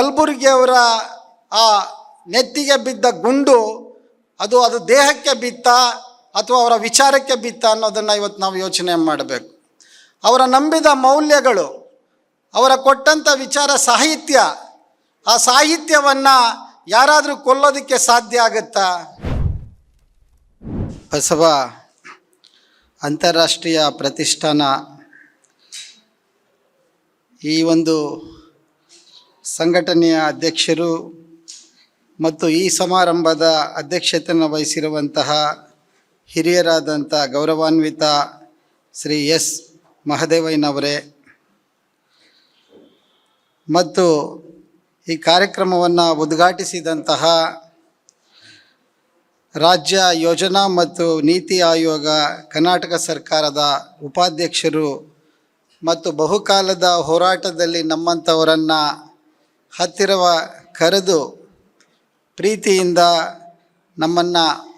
ಕಲಬುರ್ಗಿಯವರ ಆ ನೆತ್ತಿಗೆ ಬಿದ್ದ ಗುಂಡು, ಅದು ಅದು ದೇಹಕ್ಕೆ ಬಿತ್ತ ಅಥವಾ ಅವರ ವಿಚಾರಕ್ಕೆ ಬಿತ್ತ ಅನ್ನೋದನ್ನು ಇವತ್ತು ನಾವು ಯೋಚನೆ ಮಾಡಬೇಕು. ಅವರ ನಂಬಿದ ಮೌಲ್ಯಗಳು, ಅವರ ಕೊಟ್ಟಂಥ ವಿಚಾರ ಸಾಹಿತ್ಯ, ಆ ಸಾಹಿತ್ಯವನ್ನು ಯಾರಾದರೂ ಕೊಲ್ಲೋದಕ್ಕೆ ಸಾಧ್ಯ ಆಗುತ್ತಾ? ಬಸವ, ಅಂತಾರಾಷ್ಟ್ರೀಯ ಪ್ರತಿಷ್ಠಾನ ಈ ಒಂದು ಸಂಘಟನೆಯ ಅಧ್ಯಕ್ಷರು ಮತ್ತು ಈ ಸಮಾರಂಭದ ಅಧ್ಯಕ್ಷತೆಯನ್ನು ವಹಿಸಿರುವಂತಹ ಹಿರಿಯರಾದಂಥ ಗೌರವಾನ್ವಿತ ಶ್ರೀ ಎಸ್ ಮಹದೇವಯ್ಯನವರೇ. ಮತ್ತು ಈ ಕಾರ್ಯಕ್ರಮವನ್ನು ಉದ್ಘಾಟಿಸಿದಂತಹ ರಾಜ್ಯ ಯೋಜನಾ ಮತ್ತು ನೀತಿ ಆಯೋಗ ಕರ್ನಾಟಕ ಸರ್ಕಾರದ ಉಪಾಧ್ಯಕ್ಷರು ಮತ್ತು ಬಹುಕಾಲದ ಹೋರಾಟದಲ್ಲಿ ನಮ್ಮಂಥವರನ್ನು ಹತ್ತಿರವ ಕರೆದು ಪ್ರೀತಿಯಿಂದ ನಮ್ಮನ್ನು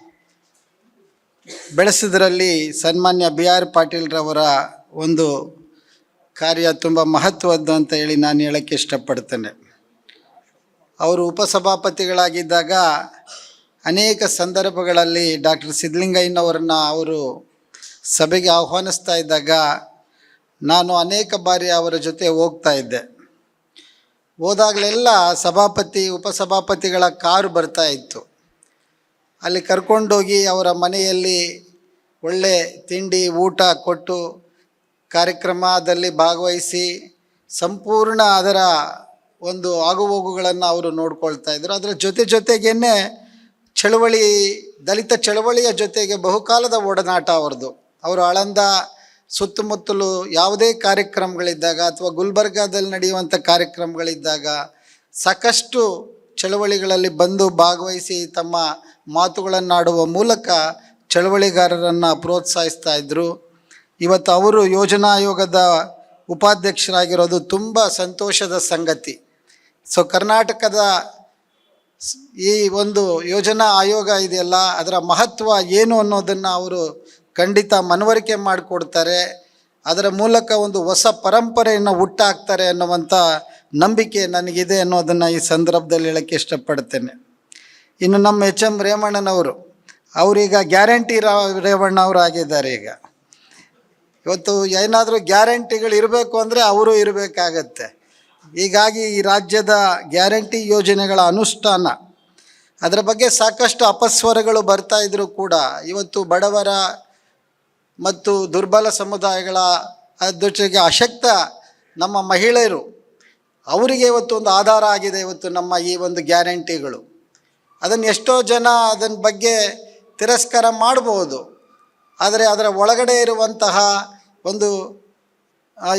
ಬೆಳೆಸಿದ್ರಲ್ಲಿ ಸನ್ಮಾನ್ಯ ಬಿ ಆರ್ ಪಾಟೀಲ್ರವರ ಒಂದು ಕಾರ್ಯ ತುಂಬ ಮಹತ್ವದ್ದು ಅಂತ ಹೇಳಿ ನಾನು ಹೇಳೋಕ್ಕೆ ಇಷ್ಟಪಡ್ತೇನೆ. ಅವರು ಉಪಸಭಾಪತಿಗಳಾಗಿದ್ದಾಗ ಅನೇಕ ಸಂದರ್ಭಗಳಲ್ಲಿ ಡಾಕ್ಟರ್ ಸಿದ್ಧಲಿಂಗಯ್ಯನವರನ್ನ ಅವರು ಸಭೆಗೆ ಆಹ್ವಾನಿಸ್ತಾ ಇದ್ದಾಗ ನಾನು ಅನೇಕ ಬಾರಿ ಅವರ ಜೊತೆ ಹೋಗ್ತಾ ಇದ್ದೆ. ಹೋದಾಗಲೆಲ್ಲ ಸಭಾಪತಿ, ಉಪಸಭಾಪತಿಗಳ ಕಾರು ಬರ್ತಾ ಇತ್ತು. ಅಲ್ಲಿ ಕರ್ಕೊಂಡೋಗಿ ಅವರ ಮನೆಯಲ್ಲಿ ಒಳ್ಳೆ ತಿಂಡಿ, ಊಟ ಕೊಟ್ಟು ಕಾರ್ಯಕ್ರಮದಲ್ಲಿ ಭಾಗವಹಿಸಿ ಸಂಪೂರ್ಣ ಅದರ ಒಂದು ಆಗುಹೋಗುಗಳನ್ನು ಅವರು ನೋಡ್ಕೊಳ್ತಾ ಇದ್ದರು ಅದರ ಜೊತೆ ಜೊತೆಗೇನೆ ಚಳವಳಿ, ದಲಿತ ಚಳವಳಿಯ ಜೊತೆಗೆ ಬಹುಕಾಲದ ಒಡನಾಟ ಅವ್ರದ್ದು. ಅವರು ಆಳಂದ ಸುತ್ತಮುತ್ತಲು ಯಾವುದೇ ಕಾರ್ಯಕ್ರಮಗಳಿದ್ದಾಗ ಅಥವಾ ಗುಲ್ಬರ್ಗಾದಲ್ಲಿ ನಡೆಯುವಂಥ ಕಾರ್ಯಕ್ರಮಗಳಿದ್ದಾಗ ಸಾಕಷ್ಟು ಚಳವಳಿಗಳಲ್ಲಿ ಬಂದು ಭಾಗವಹಿಸಿ ತಮ್ಮ ಮಾತುಗಳನ್ನಾಡುವ ಮೂಲಕ ಚಳವಳಿಗಾರರನ್ನು ಪ್ರೋತ್ಸಾಹಿಸ್ತಾ ಇದ್ದರು ಇವತ್ತು ಅವರು ಯೋಜನಾ ಆಯೋಗದ ಉಪಾಧ್ಯಕ್ಷರಾಗಿರೋದು ತುಂಬ ಸಂತೋಷದ ಸಂಗತಿ. ಸೊ ಕರ್ನಾಟಕದ ಈ ಒಂದು ಯೋಜನಾ ಆಯೋಗ ಇದೆಯಲ್ಲ, ಅದರ ಮಹತ್ವ ಏನು ಅನ್ನೋದನ್ನು ಅವರು ಖಂಡಿತ ಮನವರಿಕೆ ಮಾಡಿಕೊಡ್ತಾರೆ. ಅದರ ಮೂಲಕ ಒಂದು ಹೊಸ ಪರಂಪರೆಯನ್ನು ಹುಟ್ಟಾಕ್ತಾರೆ ಅನ್ನುವಂಥ ನಂಬಿಕೆ ನನಗಿದೆ ಅನ್ನೋದನ್ನು ಈ ಸಂದರ್ಭದಲ್ಲಿ ಹೇಳೋಕ್ಕೆ ಇಷ್ಟಪಡ್ತೇನೆ. ಇನ್ನು ನಮ್ಮ ಎಚ್ ಎಂ ರೇವಣ್ಣನವರು ಅವರೀಗ ಗ್ಯಾರಂಟಿ ರೇವಣ್ಣ ಅವರು ಆಗಿದ್ದಾರೆ ಈಗ. ಇವತ್ತು ಏನಾದರೂ ಗ್ಯಾರಂಟಿಗಳು ಇರಬೇಕು ಅಂದರೆ ಅವರು ಇರಬೇಕಾಗತ್ತೆ. ಹೀಗಾಗಿ ಈ ರಾಜ್ಯದ ಗ್ಯಾರಂಟಿ ಯೋಜನೆಗಳ ಅನುಷ್ಠಾನ, ಅದರ ಬಗ್ಗೆ ಸಾಕಷ್ಟು ಅಪಸ್ವರಗಳು ಬರ್ತಾ ಇದ್ದರೂ ಕೂಡ ಇವತ್ತು ಬಡವರ ಮತ್ತು ದುರ್ಬಲ ಸಮುದಾಯಗಳ ಜೊತೆಗೆ ಅಶಕ್ತ ನಮ್ಮ ಮಹಿಳೆಯರು, ಅವರಿಗೆ ಇವತ್ತು ಒಂದು ಆಧಾರ ಆಗಿದೆ ಇವತ್ತು ನಮ್ಮ ಈ ಒಂದು ಗ್ಯಾರಂಟಿಗಳು. ಅದನ್ನು ಎಷ್ಟೋ ಜನ ಅದನ್ನ ಬಗ್ಗೆ ತಿರಸ್ಕಾರ ಮಾಡ್ಬೋದು, ಆದರೆ ಅದರ ಒಳಗಡೆ ಇರುವಂತಹ ಒಂದು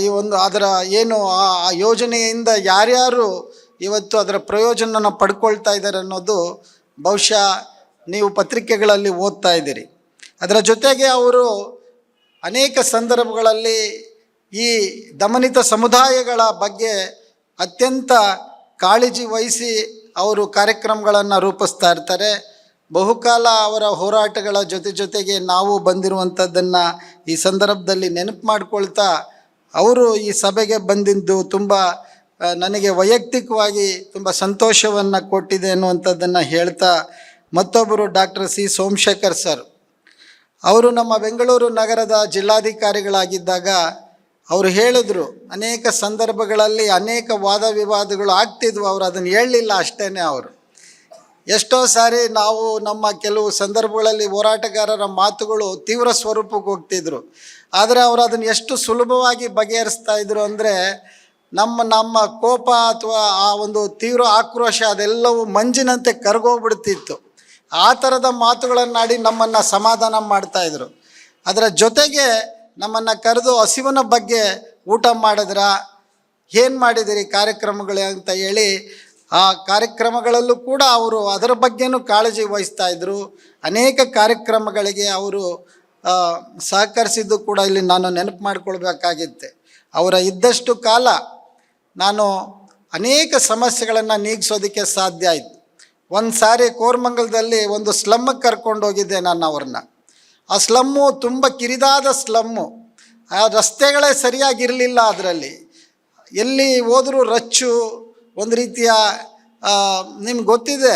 ಈ ಒಂದು ಅದರ ಏನು, ಆ ಆ ಯೋಜನೆಯಿಂದ ಯಾರ್ಯಾರು ಇವತ್ತು ಅದರ ಪ್ರಯೋಜನನ ಪಡ್ಕೊಳ್ತಾ ಇದ್ದಾರೆ ಅನ್ನೋದು ಬಹುಶಃ ನೀವು ಪತ್ರಿಕೆಗಳಲ್ಲಿ ಓದ್ತಾ ಇದ್ದೀರಿ. ಅದರ ಜೊತೆಗೆ ಅವರು ಅನೇಕ ಸಂದರ್ಭಗಳಲ್ಲಿ ಈ ದಮನಿತ ಸಮುದಾಯಗಳ ಬಗ್ಗೆ ಅತ್ಯಂತ ಕಾಳಜಿ ವಹಿಸಿ ಅವರು ಕಾರ್ಯಕ್ರಮಗಳನ್ನು ರೂಪಿಸ್ತಾ ಇರ್ತಾರೆ. ಬಹುಕಾಲ ಅವರ ಹೋರಾಟಗಳ ಜೊತೆ ಜೊತೆಗೆ ನಾವು ಬಂದಿರುವಂಥದ್ದನ್ನು ಈ ಸಂದರ್ಭದಲ್ಲಿ ನೆನಪು ಮಾಡಿಕೊಳ್ತಾ ಅವರು ಈ ಸಭೆಗೆ ಬಂದಿದ್ದು ತುಂಬ ನನಗೆ ವೈಯಕ್ತಿಕವಾಗಿ ತುಂಬ ಸಂತೋಷವನ್ನು ಕೊಟ್ಟಿದೆ ಅನ್ನುವಂಥದ್ದನ್ನು ಹೇಳ್ತಾ ಮತ್ತೊಬ್ಬರು ಡಾಕ್ಟರ್ ಸಿ ಸೋಮಶೇಖರ್ ಸರ್ ಅವರು ನಮ್ಮ ಬೆಂಗಳೂರು ನಗರದ ಜಿಲ್ಲಾಧಿಕಾರಿಗಳಾಗಿದ್ದಾಗ ಅವರು ಹೇಳಿದ್ರು, ಅನೇಕ ಸಂದರ್ಭಗಳಲ್ಲಿ ಅನೇಕ ವಾದ ವಿವಾದಗಳು ಆಗ್ತಿದ್ವು, ಅವರು ಅದನ್ನು ಹೇಳಲಿಲ್ಲ ಅಷ್ಟೇ ಅವರು. ಎಷ್ಟೋ ಸಾರಿ ನಾವು ನಮ್ಮ ಕೆಲವು ಸಂದರ್ಭಗಳಲ್ಲಿ ಹೋರಾಟಗಾರರ ಮಾತುಗಳು ತೀವ್ರ ಸ್ವರೂಪಕ್ಕೆ ಹೋಗ್ತಿದ್ರು. ಆದರೆ ಅವರು ಅದನ್ನು ಎಷ್ಟು ಸುಲಭವಾಗಿ ಬಗೆಹರಿಸ್ತಾ ಇದ್ರು ಅಂದರೆ, ನಮ್ಮ ನಮ್ಮ ಕೋಪ ಅಥವಾ ಆ ಒಂದು ತೀವ್ರ ಆಕ್ರೋಶ ಅದೆಲ್ಲವೂ ಮಂಜಿನಂತೆ ಕರಗೋಗ್ಬಿಡ್ತಿತ್ತು. ಆ ಥರದ ಮಾತುಗಳನ್ನಾಡಿ ನಮ್ಮನ್ನು ಸಮಾಧಾನ ಮಾಡ್ತಾಯಿದ್ರು ಅದರ ಜೊತೆಗೆ ನಮ್ಮನ್ನು ಕರೆದು ಹಸಿವನ ಬಗ್ಗೆ ಊಟ ಮಾಡಿದ್ರ ಏನು ಮಾಡಿದಿರಿ ಕಾರ್ಯಕ್ರಮಗಳು ಅಂತ ಹೇಳಿ ಆ ಕಾರ್ಯಕ್ರಮಗಳಲ್ಲೂ ಕೂಡ ಅವರು ಅದರ ಬಗ್ಗೆನೂ ಕಾಳಜಿ ವಹಿಸ್ತಾ ಇದ್ದರು ಅನೇಕ ಕಾರ್ಯಕ್ರಮಗಳಿಗೆ ಅವರು ಸಹಕರಿಸಿದ್ದು ಕೂಡ ಇಲ್ಲಿ ನಾನು ನೆನಪು ಮಾಡಿಕೊಳ್ಬೇಕಾಗಿತ್ತೆ. ಅವರ ಇದ್ದಷ್ಟು ಕಾಲ ನಾನು ಅನೇಕ ಸಮಸ್ಯೆಗಳನ್ನು ನೀಗಿಸೋದಕ್ಕೆ ಸಾಧ್ಯ ಆಯಿತು. ಒಂದು ಸಾರಿ ಕೋರ್ಮಂಗಲದಲ್ಲಿ ಒಂದು ಸ್ಲಮ್ಗೆ ಕರ್ಕೊಂಡು ಹೋಗಿದ್ದೆ ನಾನು ಅವ್ರನ್ನ. ಆ ಸ್ಲಮ್ಮು ತುಂಬ ಕಿರಿದಾದ ಸ್ಲಮ್ಮು ಆ ರಸ್ತೆಗಳೇ ಸರಿಯಾಗಿರಲಿಲ್ಲ ಅದರಲ್ಲಿ. ಎಲ್ಲಿ ಹೋದರೂ ರಚ್ಚು, ಒಂದು ರೀತಿಯ ನಿಮ್ಗೆ ಗೊತ್ತಿದೆ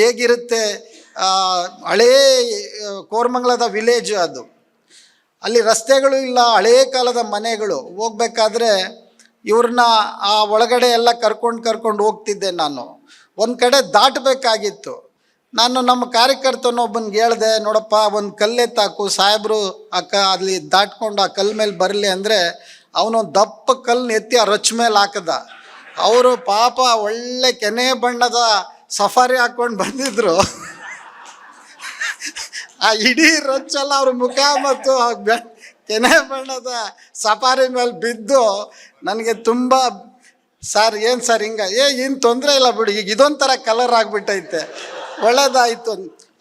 ಹೇಗಿರುತ್ತೆ ಹಳೇ ಕೋರಮಂಗಲದ ವಿಲೇಜ್ ಅದು. ಅಲ್ಲಿ ರಸ್ತೆಗಳು ಇಲ್ಲ, ಹಳೇ ಕಾಲದ ಮನೆಗಳು. ಹೋಗ್ಬೇಕಾದ್ರೆ ಇವ್ರನ್ನ ಆ ಒಳಗಡೆ ಎಲ್ಲ ಕರ್ಕೊಂಡು ಕರ್ಕೊಂಡು ಹೋಗ್ತಿದ್ದೆ ನಾನು. ಒಂದು ಕಡೆ ದಾಟಬೇಕಾಗಿತ್ತು. ನಾನು ನಮ್ಮ ಕಾರ್ಯಕರ್ತನೊಬ್ಬನಿಗೆ ಹೇಳ್ದೆ, ನೋಡಪ್ಪ, ಒಂದು ಕಲ್ಲೆತ್ತಾಕು ಸಾಹೇಬರು ಅಕ್ಕ ಅಲ್ಲಿ ದಾಟ್ಕೊಂಡು ಆ ಕಲ್ ಮೇಲೆ ಬರಲಿ ಅಂದರೆ ಅವನು ದಪ್ಪ ಕಲ್ಲನ್ನ ಎತ್ತಿ ಆ ರೊಚ್ಚ ಮೇಲೆ ಹಾಕದ. ಅವರು ಪಾಪ ಒಳ್ಳೆ ಕೆನೆ ಬಣ್ಣದ ಸಫಾರಿ ಹಾಕ್ಕೊಂಡು ಬಂದಿದ್ರು. ಆ ಇಡೀ ರೊಚ್ಚಲ್ಲ ಅವ್ರ ಮುಖ ಮತ್ತು ಕೆನೆ ಬಣ್ಣದ ಸಫಾರಿ ಮೇಲೆ ಬಿದ್ದು, ನನಗೆ ತುಂಬ ಸರ್ ಏನು ಸರ್ ಹಿಂಗ? ಏ ಏನು ತೊಂದರೆ ಇಲ್ಲ ಬಿಡು, ಈಗ ಇದೊಂಥರ ಕಲರ್ ಆಗಿಬಿಟ್ಟೈತೆ. ಒಳ್ಳೇದಾಯಿತು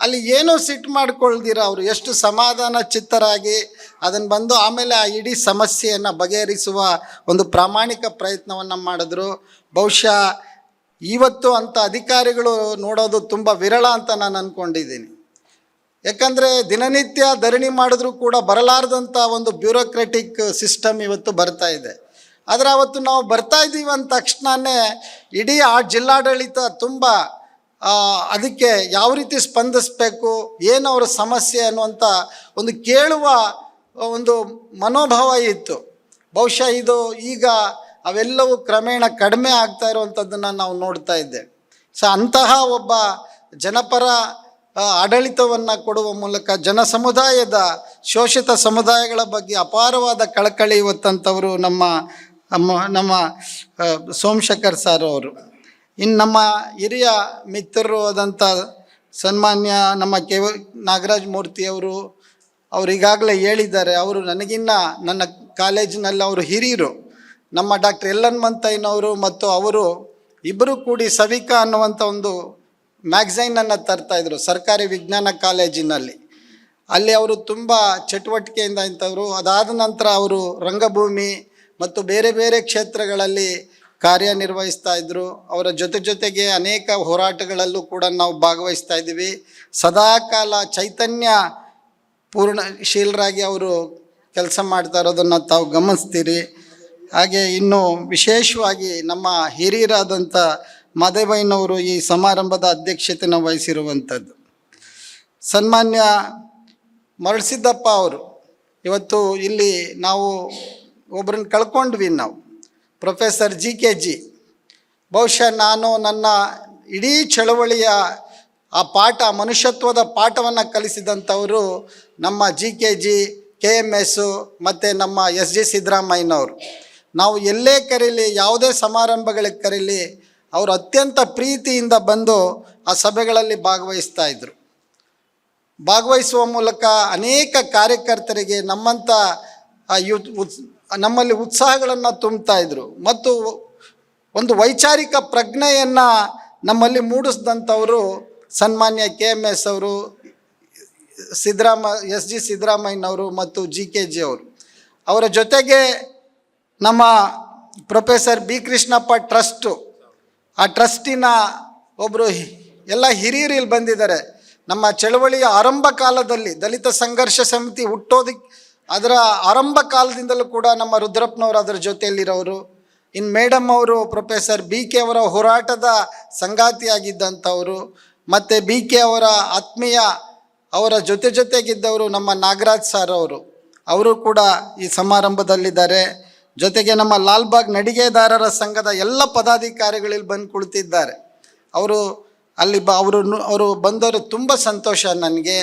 ಅಲ್ಲಿ ಏನೂ ಸಿಟ್ಟು ಮಾಡ್ಕೊಳ್ದಿರ ಅವರು? ಎಷ್ಟು ಸಮಾಧಾನ ಚಿತ್ತರಾಗಿ ಅದನ್ನು ಬಂದು ಆಮೇಲೆ ಆ ಇಡೀ ಸಮಸ್ಯೆಯನ್ನು ಬಗೆಹರಿಸುವ ಒಂದು ಪ್ರಾಮಾಣಿಕ ಪ್ರಯತ್ನವನ್ನು ಮಾಡಿದ್ರು. ಬಹುಶಃ ಇವತ್ತು ಅಂಥ ಅಧಿಕಾರಿಗಳು ನೋಡೋದು ತುಂಬ ವಿರಳ ಅಂತ ನಾನು ಅಂದ್ಕೊಂಡಿದ್ದೀನಿ ಯಾಕಂದರೆ ದಿನನಿತ್ಯ ಧರಣಿ ಮಾಡಿದ್ರೂ ಕೂಡ ಬರಲಾರ್ದಂಥ ಒಂದು ಬ್ಯೂರೋಕ್ರೆಟಿಕ್ ಸಿಸ್ಟಮ್ ಇವತ್ತು ಬರ್ತಾ ಇದೆ. ಆದರೆ ಅವತ್ತು ನಾವು ಬರ್ತಾ ಇದ್ದೀವಿ ಅಂದ ತಕ್ಷಣವೇ ಇಡೀ ಆ ಜಿಲ್ಲಾಡಳಿತ ತುಂಬ ಅದಕ್ಕೆ ಯಾವ ರೀತಿ ಸ್ಪಂದಿಸಬೇಕು, ಏನು ಅವರ ಸಮಸ್ಯೆ ಅನ್ನುವಂಥ ಒಂದು ಕೇಳುವ, ಒಂದು ಮನೋಭಾವ ಇತ್ತು. ಬಹುಶಃ ಇದು ಈಗ ಅವೆಲ್ಲವೂ ಕ್ರಮೇಣ ಕಡಿಮೆ ಆಗ್ತಾ ಇರುವಂಥದ್ದನ್ನು ನಾವು ನೋಡ್ತಾ ಇದ್ದೇವೆ. ಸೊ, ಅಂತಹ ಒಬ್ಬ ಜನಪರ ಆಡಳಿತವನ್ನು ಕೊಡುವ ಮೂಲಕ ಜನ ಸಮುದಾಯದ ಶೋಷಿತ ಸಮುದಾಯಗಳ ಬಗ್ಗೆ ಅಪಾರವಾದ ಕಳಕಳಿ ಇವತ್ತಂಥವರು ನಮ್ಮ ನಮ್ಮ ನಮ್ಮ ಸೋಮಶೇಖರ್ ಸರ್ ಅವರು. ಇನ್ನು ನಮ್ಮ ಹಿರಿಯ ಮಿತ್ರರು ಆದಂಥ ಸನ್ಮಾನ್ಯ ನಮ್ಮ ಕೆ ನಾಗರಾಜ್ ಮೂರ್ತಿಯವರು ಅವರು ಈಗಾಗಲೇ ಹೇಳಿದ್ದಾರೆ, ಅವರು ನನಗಿನ್ನ ನನ್ನ ಕಾಲೇಜಿನಲ್ಲಿ ಅವರು ಹಿರಿಯರು. ನಮ್ಮ ಡಾಕ್ಟರ್ ಎಲ್ ಹನುಮಂತಯ್ಯನವರು ಮತ್ತು ಅವರು ಇಬ್ಬರು ಕೂಡಿ ಸವಿಕಾ ಅನ್ನುವಂಥ ಒಂದು ಮ್ಯಾಗ್ಝೈನನ್ನು ತರ್ತಾಯಿದ್ರು ಸರ್ಕಾರಿ ವಿಜ್ಞಾನ ಕಾಲೇಜಿನಲ್ಲಿ. ಅಲ್ಲಿ ಅವರು ತುಂಬ ಚಟುವಟಿಕೆಯಿಂದ ಇಂಥವ್ರು, ಅದಾದ ನಂತರ ಅವರು ರಂಗಭೂಮಿ ಮತ್ತು ಬೇರೆ ಬೇರೆ ಕ್ಷೇತ್ರಗಳಲ್ಲಿ ಕಾರ್ಯನಿರ್ವಹಿಸ್ತಾ ಇದ್ದರು ಅವರ ಜೊತೆ ಜೊತೆಗೆ ಅನೇಕ ಹೋರಾಟಗಳಲ್ಲೂ ಕೂಡ ನಾವು ಭಾಗವಹಿಸ್ತಾ ಇದ್ದೀವಿ. ಸದಾಕಾಲ ಚೈತನ್ಯ ಪೂರ್ಣಶೀಲರಾಗಿ ಅವರು ಕೆಲಸ ಮಾಡ್ತಾ ಇರೋದನ್ನು ತಾವು ಗಮನಿಸ್ತೀರಿ. ಹಾಗೆ ಇನ್ನು ವಿಶೇಷವಾಗಿ ನಮ್ಮ ಹಿರಿಯರಾದಂಥ ಮಾದೇವಯ್ಯನವರು ಈ ಸಮಾರಂಭದ ಅಧ್ಯಕ್ಷತೆಯನ್ನು ವಹಿಸಿರುವಂಥದ್ದು. ಸನ್ಮಾನ್ಯ ಮರಳಸಿದ್ದಪ್ಪ ಅವರು, ಇವತ್ತು ಇಲ್ಲಿ ನಾವು ಒಬ್ಬರನ್ನ ಕಳ್ಕೊಂಡ್ವಿ ನಾವು. Professor G K G. ಬಹುಶಃ ನಾನು ನನ್ನ ಇಡೀ ಚಳವಳಿಯ ಆ ಪಾಠ, ಮನುಷ್ಯತ್ವದ ಪಾಠವನ್ನು ಕಲಿಸಿದಂಥವರು ನಮ್ಮ G K G, K M S ಮತ್ತು ನಮ್ಮ ಎಸ್ ಜಿ ಸಿದ್ದರಾಮಯ್ಯನವರು. ನಾವು ಎಲ್ಲೇ ಕರೀಲಿ, ಯಾವುದೇ ಸಮಾರಂಭಗಳಿಗೆ ಕರೀಲಿ, ಅವರು ಅತ್ಯಂತ ಪ್ರೀತಿಯಿಂದ ಬಂದು ಆ ಸಭೆಗಳಲ್ಲಿ ಭಾಗವಹಿಸ್ತಾ ಇದ್ದರು ಭಾಗವಹಿಸುವ ಮೂಲಕ ಅನೇಕ ಕಾರ್ಯಕರ್ತರಿಗೆ ನಮ್ಮಂಥ ಉತ್ಸ್ ನಮ್ಮಲ್ಲಿ ಉತ್ಸಾಹಗಳನ್ನು ತುಂಬ್ತಾ ಇದ್ರು. ಮತ್ತು ಒಂದು ವೈಚಾರಿಕ ಪ್ರಜ್ಞೆಯನ್ನು ನಮ್ಮಲ್ಲಿ ಮೂಡಿಸಿದಂಥವರು ಸನ್ಮಾನ್ಯ ಕೆ ಎಂ ಎಸ್ ಅವರು, ಸಿದ್ದರಾಮ, ಎಸ್ ಜಿ ಸಿದ್ದರಾಮಯ್ಯನವರು ಮತ್ತು ಜಿ ಕೆ ಜಿ ಅವರು. ಅವರ ಜೊತೆಗೆ ನಮ್ಮ ಪ್ರೊಫೆಸರ್ ಬಿ ಕೃಷ್ಣಪ್ಪ ಟ್ರಸ್ಟು, ಆ ಟ್ರಸ್ಟಿನ ಒಬ್ಬರು ಎಲ್ಲ ಹಿರಿಯರು ಇಲ್ಲಿ ಬಂದಿದ್ದಾರೆ. ನಮ್ಮ ಚಳವಳಿಯ ಆರಂಭ ಕಾಲದಲ್ಲಿ ದಲಿತ ಸಂಘರ್ಷ ಸಮಿತಿ ಹುಟ್ಟೋದಕ್ಕೆ ಅದರ ಆರಂಭ ಕಾಲದಿಂದಲೂ ಕೂಡ ನಮ್ಮ ರುದ್ರಪ್ಪನವರು ಅದರ ಜೊತೆಯಲ್ಲಿರೋರು. ಇನ್ನು ಮೇಡಮ್ ಅವರು ಪ್ರೊಫೆಸರ್ ಬಿ ಕೆ ಅವರ ಹೋರಾಟದ ಸಂಗಾತಿಯಾಗಿದ್ದಂಥವರು. ಮತ್ತು ಬಿ ಕೆ ಅವರ ಆತ್ಮೀಯ ಅವರ ಜೊತೆ ಜೊತೆಗಿದ್ದವರು ನಮ್ಮ ನಾಗರಾಜ್ ಸರ್ ಅವರು. ಅವರು ಕೂಡ ಈ ಸಮಾರಂಭದಲ್ಲಿದ್ದಾರೆ. ಜೊತೆಗೆ ನಮ್ಮ ಲಾಲ್ಬಾಗ್ ನಡಿಗೆದಾರರ ಸಂಘದ ಎಲ್ಲ ಪದಾಧಿಕಾರಿಗಳಲ್ಲಿ ಬಂದು ಕುಳಿತಿದ್ದಾರೆ. ಅವರು ಅಲ್ಲಿ ಬ ಅವರು ಅವರು ಬಂದವರು ತುಂಬ ಸಂತೋಷ ನನಗೆ.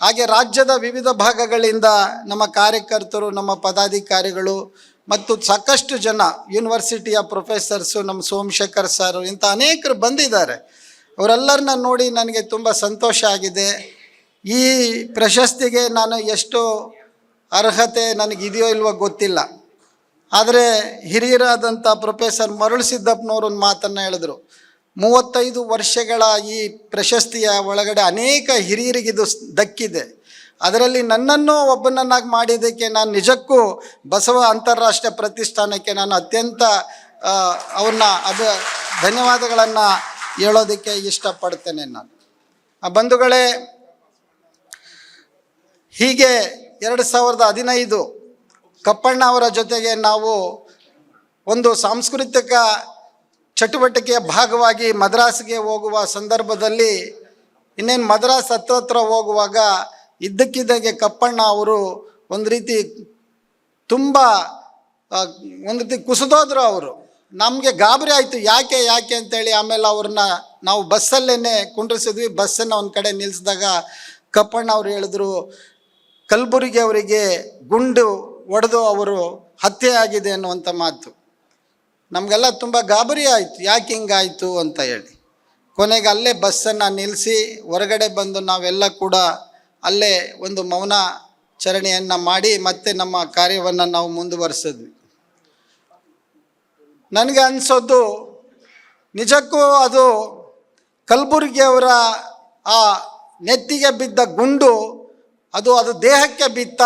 ಹಾಗೆ ರಾಜ್ಯದ ವಿವಿಧ ಭಾಗಗಳಿಂದ ನಮ್ಮ ಕಾರ್ಯಕರ್ತರು, ನಮ್ಮ ಪದಾಧಿಕಾರಿಗಳು ಮತ್ತು ಸಾಕಷ್ಟು ಜನ ಯೂನಿವರ್ಸಿಟಿಯ ಪ್ರೊಫೆಸರ್ಸು ನಮ್ಮ ಸೋಮಶೇಖರ್ ಸರ್ ಇಂಥ ಅನೇಕರು ಬಂದಿದ್ದಾರೆ. ಅವರೆಲ್ಲರನ್ನ ನೋಡಿ ನನಗೆ ತುಂಬ ಸಂತೋಷ ಆಗಿದೆ. ಈ ಪ್ರಶಸ್ತಿಗೆ ನಾನು ಎಷ್ಟು ಅರ್ಹತೆ ನನಗಿದೆಯೋ ಇಲ್ವೋ ಗೊತ್ತಿಲ್ಲ. ಆದರೆ ಹಿರಿಯರಾದಂಥ ಪ್ರೊಫೆಸರ್ ಮರುಳ್ ಸಿದ್ದಪ್ಪನವರು ಒಂದು ಮಾತನ್ನು ಹೇಳಿದ್ರು. ಮೂವತ್ತೈದು ವರ್ಷಗಳ ಈ ಪ್ರಶಸ್ತಿಯ ಒಳಗಡೆ ಅನೇಕ ಹಿರಿಯರಿಗಿದು ದಕ್ಕಿದೆ. ಅದರಲ್ಲಿ ನನ್ನನ್ನು ಒಬ್ಬನನ್ನಾಗಿ ಮಾಡಿದ್ದಕ್ಕೆ ನಾನು ನಿಜಕ್ಕೂ ಬಸವ ಅಂತಾರಾಷ್ಟ್ರೀಯ ಪ್ರತಿಷ್ಠಾನಕ್ಕೆ ನಾನು ಅತ್ಯಂತ ಅವ್ರನ್ನ ಅದು ಧನ್ಯವಾದಗಳನ್ನು ಹೇಳೋದಕ್ಕೆ ಇಷ್ಟಪಡ್ತೇನೆ ನಾನು. ಆ, ಬಂಧುಗಳೇ, ಹೀಗೆ ಎರಡು ಸಾವಿರದ ಹದಿನೈದು ಕಪ್ಪಣ್ಣ ಅವರ ಜೊತೆಗೆ ನಾವು ಒಂದು ಸಾಂಸ್ಕೃತಿಕ ಚಟುವಟಿಕೆಯ ಭಾಗವಾಗಿ ಮದ್ರಾಸ್ಗೆ ಹೋಗುವ ಸಂದರ್ಭದಲ್ಲಿ ಇನ್ನೇನು ಮದ್ರಾಸ್ ಹತ್ರ ಹತ್ರ ಹೋಗುವಾಗ ಇದ್ದಕ್ಕಿದ್ದಂಗೆ ಕಪ್ಪಣ್ಣ ಅವರು ಒಂದು ರೀತಿ ತುಂಬ ಒಂದು ರೀತಿ ಕುಸಿದೋದ್ರು ಅವರು. ನಮಗೆ ಗಾಬರಿ ಆಯಿತು, ಯಾಕೆ ಯಾಕೆ ಅಂತೇಳಿ ಆಮೇಲೆ ಅವ್ರನ್ನ ನಾವು ಬಸ್ಸಲ್ಲೇ ಕುಂಡ್ರಿಸಿದ್ವಿ. ಬಸ್ಸನ್ನು ಒಂದು ಕಡೆ ನಿಲ್ಲಿಸಿದಾಗ ಕಪ್ಪಣ್ಣ ಅವರು ಹೇಳಿದ್ರು, ಕಲಬುರಗಿ ಅವರಿಗೆ ಗುಂಡು ಒಡೆದು ಅವರು ಹತ್ಯೆ ಆಗಿದೆ ಅನ್ನುವಂಥ ಮಾತು. ನಮಗೆಲ್ಲ ತುಂಬ ಗಾಬರಿ ಆಯಿತು. ಯಾಕೆ ಹಿಂಗಾಯಿತು ಅಂತ ಹೇಳಿ. ಕೊನೆಗೆ ಅಲ್ಲೇ ಬಸ್ಸನ್ನು ನಿಲ್ಲಿಸಿ ಹೊರಗಡೆ ಬಂದು ನಾವೆಲ್ಲ ಕೂಡ ಅಲ್ಲೇ ಒಂದು ಮೌನ ಚರಣೆಯನ್ನು ಮಾಡಿ ಮತ್ತೆ ನಮ್ಮ ಕಾರ್ಯವನ್ನು ನಾವು ಮುಂದುವರಿಸಿದ್ವಿ. ನನಗೆ ಅನಿಸೋದು ನಿಜಕ್ಕೂ ಅದು ಕಲಬುರ್ಗಿಯವರ ಆ ನೆತ್ತಿಗೆ ಬಿದ್ದ ಗುಂಡು ಅದು ಅದು ದೇಹಕ್ಕೆ ಬಿತ್ತ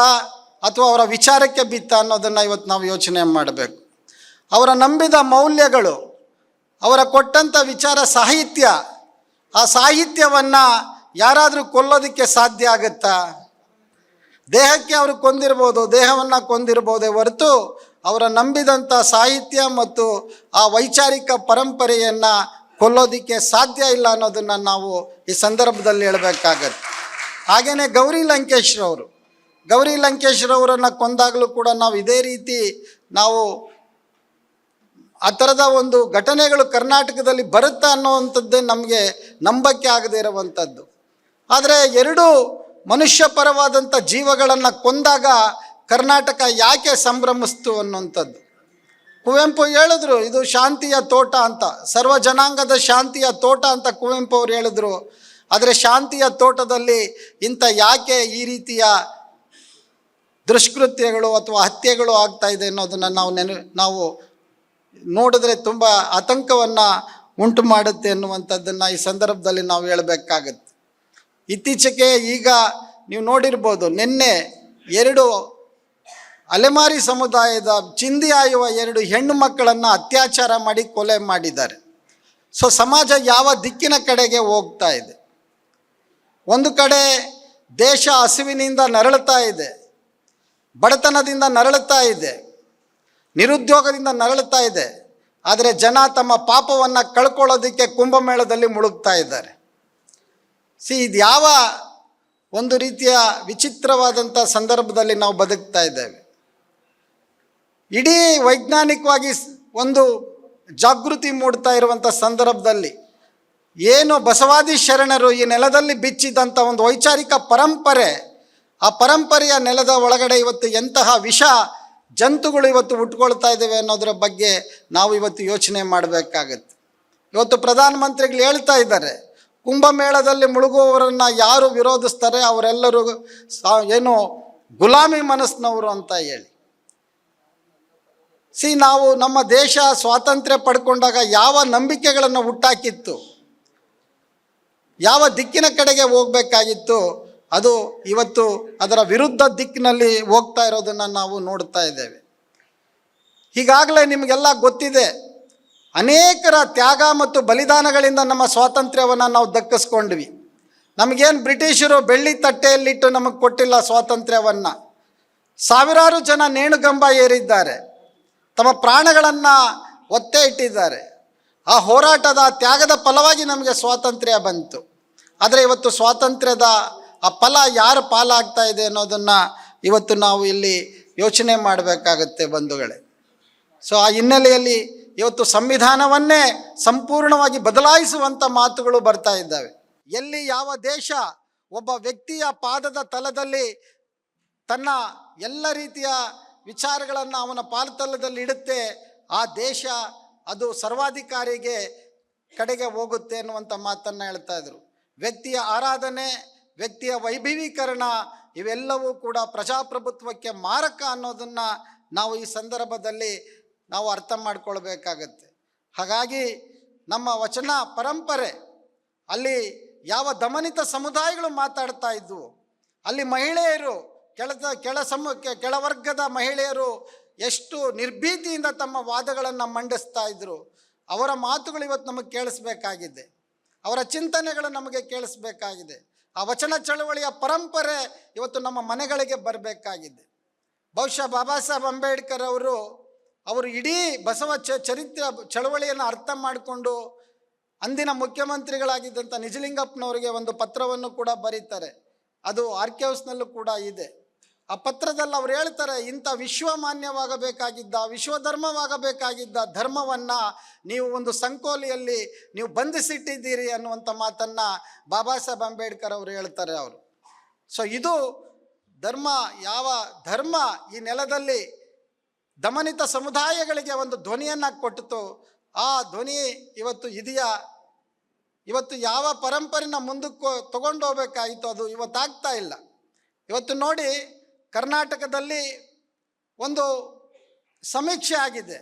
ಅಥವಾ ಅವರ ವಿಚಾರಕ್ಕೆ ಬಿತ್ತ ಅನ್ನೋದನ್ನು ಇವತ್ತು ನಾವು ಯೋಚನೆ ಮಾಡಬೇಕು. ಅವರ ನಂಬಿದ ಮೌಲ್ಯಗಳು, ಅವರ ಕೊಟ್ಟಂಥ ವಿಚಾರ ಸಾಹಿತ್ಯ, ಆ ಸಾಹಿತ್ಯವನ್ನು ಯಾರಾದರೂ ಕೊಲ್ಲೋದಕ್ಕೆ ಸಾಧ್ಯ ಆಗುತ್ತಾ? ದೇಹಕ್ಕೆ ಅವರು ಕೊಂದಿರ್ಬೋದು, ದೇಹವನ್ನು ಕೊಂದಿರ್ಬೋದೇ ಹೊರತು ಅವರ ನಂಬಿದಂಥ ಸಾಹಿತ್ಯ ಮತ್ತು ಆ ವೈಚಾರಿಕ ಪರಂಪರೆಯನ್ನು ಕೊಲ್ಲೋದಕ್ಕೆ ಸಾಧ್ಯ ಇಲ್ಲ ಅನ್ನೋದನ್ನು ನಾವು ಈ ಸಂದರ್ಭದಲ್ಲಿ ಹೇಳಬೇಕಾಗತ್ತೆ. ಹಾಗೆಯೇ ಗೌರಿ ಲಂಕೇಶ್ರವರು, ಗೌರಿ ಲಂಕೇಶ್ರವರನ್ನು ಕೊಂದಾಗಲೂ ಕೂಡ ನಾವು ಇದೇ ರೀತಿ ನಾವು ಆ ಥರದ ಒಂದು ಘಟನೆಗಳು ಕರ್ನಾಟಕದಲ್ಲಿ ಬರುತ್ತಾ ಅನ್ನೋವಂಥದ್ದೇ ನಮಗೆ ನಂಬಕ್ಕೆ ಆಗದೇ ಇರುವಂಥದ್ದು. ಆದರೆ ಎರಡು ಮನುಷ್ಯ ಪರವಾದಂಥ ಜೀವಗಳನ್ನು ಕೊಂದಾಗ ಕರ್ನಾಟಕ ಯಾಕೆ ಸಂಭ್ರಮಿಸ್ತು ಅನ್ನುವಂಥದ್ದು. ಕುವೆಂಪು ಹೇಳಿದ್ರು, ಇದು ಶಾಂತಿಯ ತೋಟ ಅಂತ, ಸರ್ವ ಜನಾಂಗದ ಶಾಂತಿಯ ತೋಟ ಅಂತ ಕುವೆಂಪು ಅವರು ಹೇಳಿದ್ರು. ಆದರೆ ಶಾಂತಿಯ ತೋಟದಲ್ಲಿ ಇಂಥ ಯಾಕೆ ಈ ರೀತಿಯ ದುಷ್ಕೃತ್ಯಗಳು ಅಥವಾ ಹತ್ಯೆಗಳು ಆಗ್ತಾ ಇದೆ ಅನ್ನೋದನ್ನು ನಾವು ನೆನ, ನಾವು ನೋಡಿದ್ರೆ ತುಂಬ ಆತಂಕವನ್ನು ಉಂಟು ಮಾಡುತ್ತೆ ಅನ್ನುವಂಥದ್ದನ್ನು ಈ ಸಂದರ್ಭದಲ್ಲಿ ನಾವು ಹೇಳಬೇಕಾಗತ್ತೆ. ಇತ್ತೀಚೆಗೆ ಈಗ ನೀವು ನೋಡಿರ್ಬೋದು, ನಿನ್ನೆ ಎರಡು ಅಲೆಮಾರಿ ಸಮುದಾಯದ ಚಿಂದಿ ಆಯುವ ಎರಡು ಹೆಣ್ಣು ಮಕ್ಕಳನ್ನು ಅತ್ಯಾಚಾರ ಮಾಡಿ ಕೊಲೆ ಮಾಡಿದ್ದಾರೆ. ಸೊ, ಸಮಾಜ ಯಾವ ದಿಕ್ಕಿನ ಕಡೆಗೆ ಹೋಗ್ತಾ ಇದೆ? ಒಂದು ಕಡೆ ದೇಶ ಹಸಿವಿನಿಂದ ನರಳುತ್ತಾ ಇದೆ, ಬಡತನದಿಂದ ನರಳುತ್ತಾ ಇದೆ ನಿರುದ್ಯೋಗದಿಂದ ನರಳುತ್ತಾ ಇದೆ. ಆದರೆ ಜನ ತಮ್ಮ ಪಾಪವನ್ನು ಕಳ್ಕೊಳ್ಳೋದಕ್ಕೆ ಕುಂಭಮೇಳದಲ್ಲಿ ಮುಳುಗ್ತಾ ಇದ್ದಾರೆ. ಸಿ, ಇದು ಯಾವ ಒಂದು ರೀತಿಯ ವಿಚಿತ್ರವಾದಂಥ ಸಂದರ್ಭದಲ್ಲಿ ನಾವು ಬದುಕ್ತಾ ಇದ್ದೇವೆ. ಇಡೀ ವೈಜ್ಞಾನಿಕವಾಗಿ ಒಂದು ಜಾಗೃತಿ ಮೂಡ್ತಾ ಇರುವಂಥ ಸಂದರ್ಭದಲ್ಲಿ ಏನು ಬಸವಾದಿ ಶರಣರು ಈ ನೆಲದಲ್ಲಿ ಬಿಚ್ಚಿದಂಥ ಒಂದು ವೈಚಾರಿಕ ಪರಂಪರೆ, ಆ ಪರಂಪರೆಯ ನೆಲದ ಒಳಗಡೆ ಇವತ್ತು ಎಂತಹ ವಿಷ ಜಂತುಗಳು ಇವತ್ತು ಹುಟ್ಕೊಳ್ತಾ ಇದ್ದೇವೆ ಅನ್ನೋದರ ಬಗ್ಗೆ ನಾವು ಇವತ್ತು ಯೋಚನೆ ಮಾಡಬೇಕಾಗತ್ತೆ. ಇವತ್ತು ಪ್ರಧಾನಮಂತ್ರಿಗಳು ಹೇಳ್ತಾ ಇದ್ದಾರೆ, ಕುಂಭಮೇಳದಲ್ಲಿ ಮುಳುಗುವವರನ್ನು ಯಾರು ವಿರೋಧಿಸ್ತಾರೆ ಅವರೆಲ್ಲರೂ ಸಾ- ಏನು ಗುಲಾಮಿ ಮನಸ್ಸಿನವರು ಅಂತ ಹೇಳಿ. ಸಿ, ನಾವು ನಮ್ಮ ದೇಶ ಸ್ವಾತಂತ್ರ್ಯ ಪಡ್ಕೊಂಡಾಗ ಯಾವ ನಂಬಿಕೆಗಳನ್ನು ಹುಟ್ಟಾಕಿತ್ತು, ಯಾವ ದಿಕ್ಕಿನ ಕಡೆಗೆ ಹೋಗಬೇಕಾಗಿತ್ತು ಅದು ಇವತ್ತು ಅದರ ವಿರುದ್ಧ ದಿಕ್ಕಿನಲ್ಲಿ ಹೋಗ್ತಾ ಇರೋದನ್ನು ನಾವು ನೋಡ್ತಾ ಇದ್ದೇವೆ. ಈಗಾಗಲೇ ನಿಮಗೆಲ್ಲ ಗೊತ್ತಿದೆ, ಅನೇಕರ ತ್ಯಾಗ ಮತ್ತು ಬಲಿದಾನಗಳಿಂದ ನಮ್ಮ ಸ್ವಾತಂತ್ರ್ಯವನ್ನು ನಾವು ದಕ್ಕಿಸ್ಕೊಂಡ್ವಿ. ನಮಗೇನು ಬ್ರಿಟಿಷರು ಬೆಳ್ಳಿ ತಟ್ಟೆಯಲ್ಲಿಟ್ಟು ನಮಗೆ ಕೊಟ್ಟಿಲ್ಲ ಸ್ವಾತಂತ್ರ್ಯವನ್ನು. ಸಾವಿರಾರು ಜನ ನೇಣುಗಂಬ ಏರಿದ್ದಾರೆ, ತಮ್ಮ ಪ್ರಾಣಗಳನ್ನು ಒತ್ತೆ ಇಟ್ಟಿದ್ದಾರೆ. ಆ ಹೋರಾಟದ ತ್ಯಾಗದ ಫಲವಾಗಿ ನಮಗೆ ಸ್ವಾತಂತ್ರ್ಯ ಬಂತು. ಆದರೆ ಇವತ್ತು ಸ್ವಾತಂತ್ರ್ಯದ ಆ ಫಲ ಯಾರ ಪಾಲಾಗ್ತಾ ಇದೆ ಅನ್ನೋದನ್ನು ಇವತ್ತು ನಾವು ಇಲ್ಲಿ ಯೋಚನೆ ಮಾಡಬೇಕಾಗತ್ತೆ ಬಂಧುಗಳೇ. ಸೊ ಆ ಹಿನ್ನೆಲೆಯಲ್ಲಿ ಇವತ್ತು ಸಂವಿಧಾನವನ್ನೇ ಸಂಪೂರ್ಣವಾಗಿ ಬದಲಾಯಿಸುವಂಥ ಮಾತುಗಳು ಬರ್ತಾ ಇದ್ದಾವೆ. ಎಲ್ಲಿ ಯಾವ ದೇಶ ಒಬ್ಬ ವ್ಯಕ್ತಿಯ ಪಾದದ ತಲದಲ್ಲಿ ತನ್ನ ಎಲ್ಲ ರೀತಿಯ ವಿಚಾರಗಳನ್ನು ಅವನ ಪಾಲತಲದಲ್ಲಿ ಇಡುತ್ತೆ, ಆ ದೇಶ ಅದು ಸರ್ವಾಧಿಕಾರಿಗೆ ಕಡೆಗೆ ಹೋಗುತ್ತೆ ಅನ್ನುವಂಥ ಮಾತನ್ನು ಹೇಳ್ತಾ ಇದ್ರು. ವ್ಯಕ್ತಿಯ ಆರಾಧನೆ ವ್ಯಕ್ತಿಯ ವೈಭವೀಕರಣ ಇವೆಲ್ಲವೂ ಕೂಡ ಪ್ರಜಾಪ್ರಭುತ್ವಕ್ಕೆ ಮಾರಕ ಅನ್ನೋದನ್ನು ನಾವು ಈ ಸಂದರ್ಭದಲ್ಲಿ ನಾವು ಅರ್ಥ ಮಾಡಿಕೊಳ್ಬೇಕಾಗತ್ತೆ. ಹಾಗಾಗಿ ನಮ್ಮ ವಚನ ಪರಂಪರೆ ಅಲ್ಲಿ ಯಾವ ದಮನಿತ ಸಮುದಾಯಗಳು ಮಾತಾಡ್ತಾ ಇದ್ವು. ಅಲ್ಲಿ ಮಹಿಳೆಯರು ಕೆಳದ ಕೆಳ ಸಮ ಕೆಳವರ್ಗದ ಮಹಿಳೆಯರು ಎಷ್ಟು ನಿರ್ಭೀತಿಯಿಂದ ತಮ್ಮ ವಾದಗಳನ್ನು ಮಂಡಿಸ್ತಾ ಇದ್ರು. ಅವರ ಮಾತುಗಳು ಇವತ್ತು ನಮಗೆ ಕೇಳಿಸ್ಬೇಕಾಗಿದೆ. ಅವರ ಚಿಂತನೆಗಳು ನಮಗೆ ಕೇಳಿಸ್ಬೇಕಾಗಿದೆ. ಆ ವಚನ ಚಳವಳಿಯ ಪರಂಪರೆ ಇವತ್ತು ನಮ್ಮ ಮನೆಗಳಿಗೆ ಬರಬೇಕಾಗಿದೆ. ಬಹುಶಃ ಬಾಬಾ ಸಾಹೇಬ್ ಅಂಬೇಡ್ಕರ್ ಅವರು ಅವರು ಇಡೀ ಬಸವ ಚ, ಚರಿತ್ರೆ ಚಳವಳಿಯನ್ನು ಅರ್ಥ ಮಾಡಿಕೊಂಡು ಅಂದಿನ ಮುಖ್ಯಮಂತ್ರಿಗಳಾಗಿದ್ದಂಥ ನಿಜಲಿಂಗಪ್ಪನವರಿಗೆ ಒಂದು ಪತ್ರವನ್ನು ಕೂಡ ಬರೀತಾರೆ. ಅದು ಆರ್ಕೆ ಹೌಸ್ನಲ್ಲೂ ಕೂಡ ಇದೆ. ಆ ಪತ್ರದಲ್ಲಿ ಅವ್ರು ಹೇಳ್ತಾರೆ, ಇಂಥ ವಿಶ್ವಮಾನ್ಯವಾಗಬೇಕಾಗಿದ್ದ, ವಿಶ್ವಧರ್ಮವಾಗಬೇಕಾಗಿದ್ದ ಧರ್ಮವನ್ನು ನೀವು ಒಂದು ಸಂಕೋಲಿಯಲ್ಲಿ ನೀವು ಬಂಧಿಸಿಟ್ಟಿದ್ದೀರಿ ಅನ್ನುವಂಥ ಮಾತನ್ನು ಬಾಬಾ ಸಾಹೇಬ್ ಅಂಬೇಡ್ಕರ್ ಅವರು ಹೇಳ್ತಾರೆ ಅವರು. ಸೊ ಇದು ಧರ್ಮ, ಯಾವ ಧರ್ಮ ಈ ನೆಲದಲ್ಲಿ ದಮನಿತ ಸಮುದಾಯಗಳಿಗೆ ಒಂದು ಧ್ವನಿಯನ್ನು ಕೊಟ್ಟಿತು, ಆ ಧ್ವನಿ ಇವತ್ತು ಇದೆಯಾ? ಇವತ್ತು ಯಾವ ಪರಂಪರೆನ ಮುಂದಕ್ಕೆ ತಗೊಂಡು ಹೋಗಬೇಕಾಯಿತು? ಅದು ಇವತ್ತಾಗ್ತಾ ಇಲ್ಲ. ಇವತ್ತು ನೋಡಿ ಕರ್ನಾಟಕದಲ್ಲಿ ಒಂದು ಸಮೀಕ್ಷೆ ಆಗಿದೆ.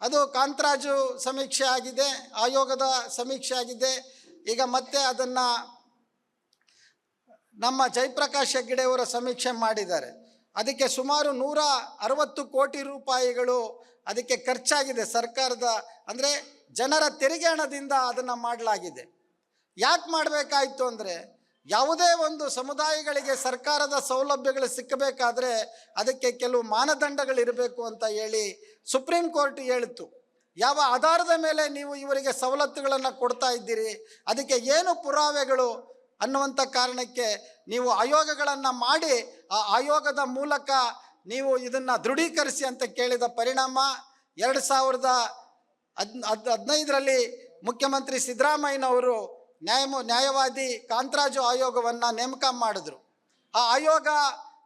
ಅದು ಕಾಂತರಾಜು ಸಮೀಕ್ಷೆ ಆಗಿದೆ, ಆಯೋಗದ ಸಮೀಕ್ಷೆ ಆಗಿದೆ. ಈಗ ಮತ್ತೆ ಅದನ್ನು ನಮ್ಮ ಜಯಪ್ರಕಾಶ್ ಹೆಗ್ಗಡೆಯವರ ಸಮೀಕ್ಷೆ ಮಾಡಿದ್ದಾರೆ. ಅದಕ್ಕೆ ಸುಮಾರು ನೂರ ಅರವತ್ತು ಕೋಟಿ ರೂಪಾಯಿಗಳು ಅದಕ್ಕೆ ಖರ್ಚಾಗಿದೆ ಸರ್ಕಾರದ, ಅಂದರೆ ಜನರ ತೆರಿಗೆ ಹಣದಿಂದ ಅದನ್ನು ಮಾಡಲಾಗಿದೆ. ಯಾಕೆ ಮಾಡಬೇಕಾಯಿತು ಅಂದರೆ ಯಾವುದೇ ಒಂದು ಸಮುದಾಯಗಳಿಗೆ ಸರ್ಕಾರದ ಸೌಲಭ್ಯಗಳು ಸಿಕ್ಕಬೇಕಾದ್ರೆ ಅದಕ್ಕೆ ಕೆಲವು ಮಾನದಂಡಗಳಿರಬೇಕು ಅಂತ ಹೇಳಿ ಸುಪ್ರೀಂ ಕೋರ್ಟ್ ಹೇಳಿತು ಯಾವ ಆಧಾರದ ಮೇಲೆ ನೀವು ಇವರಿಗೆ ಸವಲತ್ತುಗಳನ್ನು ಕೊಡ್ತಾ ಇದ್ದೀರಿ, ಅದಕ್ಕೆ ಏನು ಪುರಾವೆಗಳು ಅನ್ನುವಂಥ ಕಾರಣಕ್ಕೆ ನೀವು ಆಯೋಗಗಳನ್ನು ಮಾಡಿ, ಆ ಆಯೋಗದ ಮೂಲಕ ನೀವು ಇದನ್ನು ದೃಢೀಕರಿಸಿ ಅಂತ ಕೇಳಿದ ಪರಿಣಾಮ ಎರಡು ಸಾವಿರದ ಹದ್ ಹದ್ ಹದಿನೈದರಲ್ಲಿ ಮುಖ್ಯಮಂತ್ರಿ ಸಿದ್ದರಾಮಯ್ಯನವರು ನ್ಯಾಯ ನ್ಯಾಯವಾದಿ ಕಾಂತರಾಜು ಆಯೋಗವನ್ನು ನೇಮಕ ಮಾಡಿದ್ರು. ಆ ಆಯೋಗ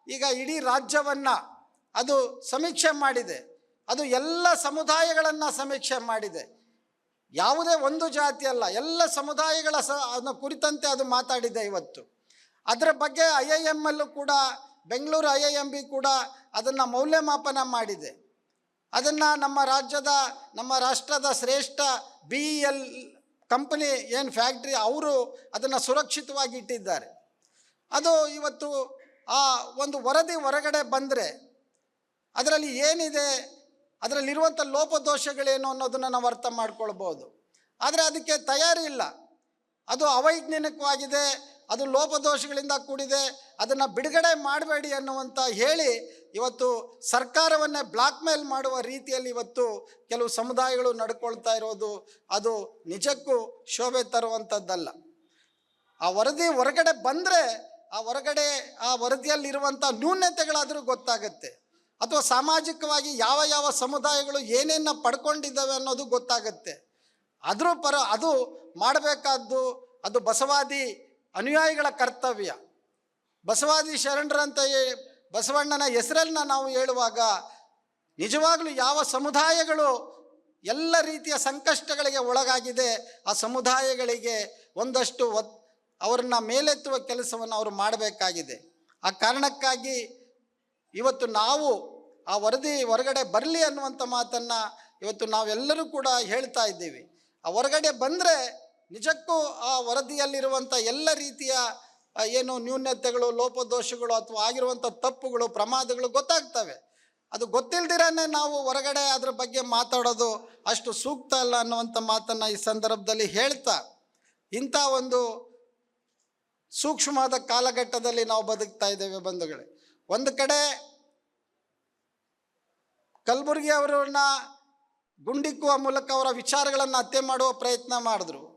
ಈಗ ಇಡೀ ರಾಜ್ಯವನ್ನು ಅದು ಸಮೀಕ್ಷೆ ಮಾಡಿದೆ. ಅದು ಎಲ್ಲ ಸಮುದಾಯಗಳನ್ನು ಸಮೀಕ್ಷೆ ಮಾಡಿದೆ. ಯಾವುದೇ ಒಂದು ಜಾತಿ ಅಲ್ಲ, ಎಲ್ಲ ಸಮುದಾಯಗಳ ಸ ಕುರಿತಂತೆ ಅದು ಮಾತಾಡಿದೆ ಇವತ್ತು. ಅದರ ಬಗ್ಗೆ ಐ ಐ ಎಂ ಅಲ್ಲೂ ಕೂಡ, Bengaluru I I M B ಕೂಡ ಅದನ್ನು ಮೌಲ್ಯಮಾಪನ ಮಾಡಿದೆ. ಅದನ್ನು ನಮ್ಮ ರಾಜ್ಯದ, ನಮ್ಮ ರಾಷ್ಟ್ರದ ಶ್ರೇಷ್ಠ ಬಿ ಎಲ್ ಕಂಪನಿ ಏನು ಫ್ಯಾಕ್ಟ್ರಿ ಅವರು ಅದನ್ನು ಸುರಕ್ಷಿತವಾಗಿ ಇಟ್ಟಿದ್ದಾರೆ. ಅದು ಇವತ್ತು ಆ ಒಂದು ವರದಿ ಹೊರಗಡೆ ಬಂದರೆ ಅದರಲ್ಲಿ ಏನಿದೆ ಅದರಲ್ಲಿರುವಂಥ ಲೋಪದೋಷಗಳೇನು ಅನ್ನೋದನ್ನು ನಾವು ಅರ್ಥ ಮಾಡ್ಕೊಳ್ಬೋದು. ಆದರೆ ಅದಕ್ಕೆ ತಯಾರಿ ಇಲ್ಲ. ಅದು ಅವೈಜ್ಞಾನಿಕವಾಗಿದೆ ಅದು ಲೋಪದೋಷಗಳಿಂದ ಕೂಡಿದೆ. ಅದನ್ನು ಬಿಡುಗಡೆ ಮಾಡಬೇಡಿ ಅನ್ನುವಂಥ ಹೇಳಿ ಇವತ್ತು ಸರ್ಕಾರವನ್ನೇ ಬ್ಲಾಕ್ ಮೇಲ್ ಮಾಡುವ ರೀತಿಯಲ್ಲಿ ಇವತ್ತು ಕೆಲವು ಸಮುದಾಯಗಳು ನಡ್ಕೊಳ್ತಾ ಇರೋದು ಅದು ನಿಜಕ್ಕೂ ಶೋಭೆ ತರುವಂಥದ್ದಲ್ಲ ಆ ವರದಿ ಹೊರಗಡೆ ಬಂದರೆ ಆ ಹೊರಗಡೆ ಆ ವರದಿಯಲ್ಲಿರುವಂಥ ನ್ಯೂನ್ಯತೆಗಳಾದರೂ ಗೊತ್ತಾಗುತ್ತೆ. ಅಥವಾ ಸಾಮಾಜಿಕವಾಗಿ ಯಾವ ಯಾವ ಸಮುದಾಯಗಳು ಏನೇನ ಪಡ್ಕೊಂಡಿದ್ದಾವೆ ಅನ್ನೋದು ಗೊತ್ತಾಗುತ್ತೆ. ಅದ್ರ ಪರ ಅದು ಮಾಡಬೇಕಾದ್ದು ಅದು ಬಸವಾದಿ ಅನುಯಾಯಿಗಳ ಕರ್ತವ್ಯ. ಬಸವಾದಿ ಶರಣರಂತ ಹೇ- ಬಸವಣ್ಣನ ಹೆಸರನ್ನ ನಾವು ಹೇಳುವಾಗ ನಿಜವಾಗಲೂ ಯಾವ ಸಮುದಾಯಗಳು ಎಲ್ಲ ರೀತಿಯ ಸಂಕಷ್ಟಗಳಿಗೆ ಒಳಗಾಗಿದೆ, ಆ ಸಮುದಾಯಗಳಿಗೆ ಒಂದಷ್ಟು ಒತ್ ಅವರನ್ನ ಮೇಲೆತ್ತುವ ಕೆಲಸವನ್ನು ಅವರು ಮಾಡಬೇಕಾಗಿದೆ. ಆ ಕಾರಣಕ್ಕಾಗಿ ಇವತ್ತು ನಾವು ಆ ವರದಿ ಹೊರಗಡೆ ಬರಲಿ ಅನ್ನುವಂಥ ಮಾತನ್ನು ಇವತ್ತು ನಾವೆಲ್ಲರೂ ಕೂಡ ಹೇಳ್ತಾ ಇದ್ದೀವಿ. ಆ ಹೊರಗಡೆ ಬಂದರೆ ನಿಜಕ್ಕೂ ಆ ವರದಿಯಲ್ಲಿರುವಂಥ ಎಲ್ಲ ರೀತಿಯ ಏನು ನ್ಯೂನ್ಯತೆಗಳು ಲೋಪದೋಷಗಳು ಅಥವಾ ಆಗಿರುವಂಥ ತಪ್ಪುಗಳು, ಪ್ರಮಾದಗಳು ಗೊತ್ತಾಗ್ತವೆ. ಅದು ಗೊತ್ತಿಲ್ದಿರೇ ನಾವು ಹೊರಗಡೆ ಅದ್ರ ಬಗ್ಗೆ ಮಾತಾಡೋದು ಅಷ್ಟು ಸೂಕ್ತ ಅಲ್ಲ ಅನ್ನುವಂಥ ಮಾತನ್ನು ಈ ಸಂದರ್ಭದಲ್ಲಿ ಹೇಳ್ತಾ, ಇಂಥ ಒಂದು ಸೂಕ್ಷ್ಮವಾದ ಕಾಲಘಟ್ಟದಲ್ಲಿ ನಾವು ಬದುಕ್ತಾ ಇದ್ದೇವೆ ಬಂಧುಗಳೇ. ಒಂದು ಕಡೆ ಕಲಬುರಗಿ ಅವರನ್ನ ಗುಂಡಿಕ್ಕುವ ಮೂಲಕ ಅವರ ವಿಚಾರಗಳನ್ನು ಹತ್ಯೆ ಮಾಡುವ ಪ್ರಯತ್ನ ಮಾಡಿದ್ರು.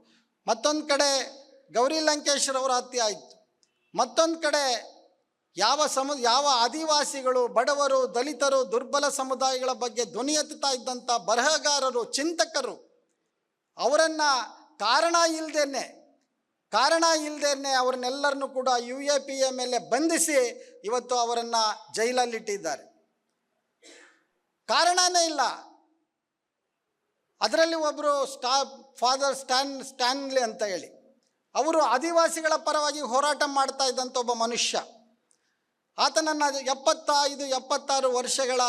ಮತ್ತೊಂದು ಕಡೆ ಗೌರಿ ಲಂಕೇಶ್ವರವರ ಹತ್ಯೆ ಆಯಿತು. ಮತ್ತೊಂದು ಕಡೆ ಯಾವ ಸಮ, ಯಾವ ಆದಿವಾಸಿಗಳು, ಬಡವರು, ದಲಿತರು, ದುರ್ಬಲ ಸಮುದಾಯಗಳ ಬಗ್ಗೆ ಧ್ವನಿ ಎತ್ತುತ್ತಾ ಇದ್ದಂಥ ಬರಹಗಾರರು, ಚಿಂತಕರು, ಅವರನ್ನು ಕಾರಣ ಇಲ್ಲದೇನೆ ಕಾರಣ ಇಲ್ಲದೇನೆ ಅವ್ರನ್ನೆಲ್ಲರನ್ನೂ ಕೂಡ ಯು ಎ ಪಿ ಎ ಮೇಲೆ ಬಂಧಿಸಿ ಇವತ್ತು ಅವರನ್ನು ಜೈಲಲ್ಲಿಟ್ಟಿದ್ದಾರೆ. ಕಾರಣನೇ ಇಲ್ಲ. ಅದರಲ್ಲಿ ಒಬ್ಬರು ಸ್ಟಾ, ಫಾದರ್ ಸ್ಟ್ಯಾನ್, ಸ್ಟ್ಯಾನ್ಲಿ ಅಂತ ಹೇಳಿ. ಅವರು ಆದಿವಾಸಿಗಳ ಪರವಾಗಿ ಹೋರಾಟ ಮಾಡ್ತಾ ಇದ್ದಂಥ ಒಬ್ಬ ಮನುಷ್ಯ. ಆತನನ್ನು ಎಪ್ಪತ್ತೈದು, ಎಪ್ಪತ್ತಾರು ವರ್ಷಗಳ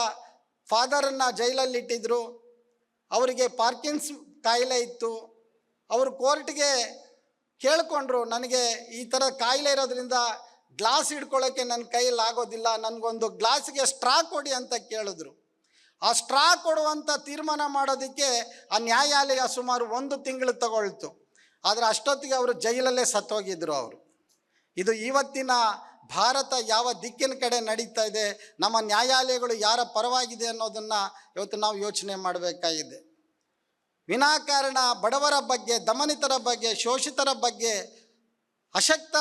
ಫಾದರನ್ನು ಜೈಲಲ್ಲಿಟ್ಟಿದ್ದರು ಅವರಿಗೆ ಪಾರ್ಕಿನ್ಸ್ ಕಾಯಿಲೆ ಇತ್ತು. ಅವರು ಕೋರ್ಟ್ಗೆ ಕೇಳಿಕೊಂಡ್ರು, ನನಗೆ ಈ ಥರ ಕಾಯಿಲೆ ಇರೋದ್ರಿಂದ ಗ್ಲಾಸ್ ಹಿಡ್ಕೊಳ್ಳೋಕ್ಕೆ ನನ್ನ ಕೈಯಲ್ಲಿ ಆಗೋದಿಲ್ಲ ನನಗೊಂದು ಗ್ಲಾಸ್ಗೆ ಸ್ಟ್ರಾ ಕೊಡಿ ಅಂತ ಕೇಳಿದ್ರು. ಆ ಸ್ಟ್ರಾ ಕೊಡುವಂಥ ತೀರ್ಮಾನ ಮಾಡೋದಕ್ಕೆ ಆ ನ್ಯಾಯಾಲಯ ಸುಮಾರು ಒಂದು ತಿಂಗಳು ತಗೊಳ್ತು. ಆದರೆ ಅಷ್ಟೊತ್ತಿಗೆ ಅವರು ಜೈಲಲ್ಲೇ ಸತ್ತೋಗಿದ್ದರು ಅವರು. ಇದು ಇವತ್ತಿನ ಭಾರತ ಯಾವ ದಿಕ್ಕಿನ ಕಡೆ ನಡೀತಾ ಇದೆ, ನಮ್ಮ ನ್ಯಾಯಾಲಯಗಳು ಯಾರ ಪರವಾಗಿದೆ ಅನ್ನೋದನ್ನು ಇವತ್ತು ನಾವು ಯೋಚನೆ ಮಾಡಬೇಕಾಗಿದೆ. ವಿನಾಕಾರಣ ಬಡವರ ಬಗ್ಗೆ, ದಮನಿತರ ಬಗ್ಗೆ, ಶೋಷಿತರ ಬಗ್ಗೆ, ಅಶಕ್ತ